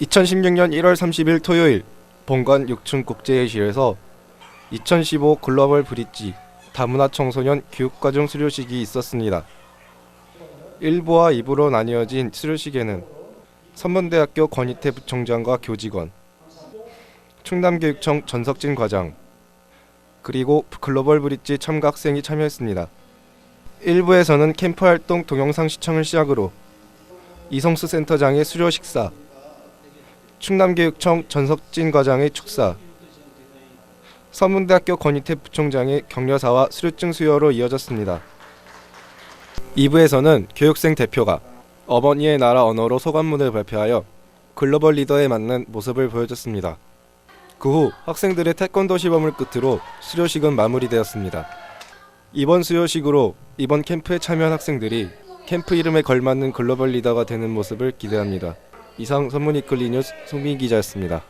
2016년 1월 30일 토요일 본관 6층 국제회의실에서 2015 글로벌 브릿지 다문화 청소년 교육과정 수료식이 있었습니다. 1부와 2부로 나뉘어진 수료식에는 선문대학교 권희태 부총장과 교직원, 충남교육청 전석진 과장, 그리고 글로벌 브릿지 참가 학생이 참여했습니다. 1부에서는 캠프 활동 동영상 시청을 시작으로 이성수 센터장의 수료 식사, 충남교육청 전석진 과장의 축사, 서문대학교 권희태 부총장의 격려사와 수료증 수여로 이어졌습니다. 2부에서는 교육생 대표가 어머니의 나라 언어로 소감문을 발표하여 글로벌 리더에 맞는 모습을 보여줬습니다. 그 후 학생들의 태권도 시범을 끝으로 수료식은 마무리되었습니다. 이번 수료식으로 이번 캠프에 참여한 학생들이 캠프 이름에 걸맞는 글로벌 리더가 되는 모습을 기대합니다. 이상 선문이 클리 뉴스 송민 기자였습니다.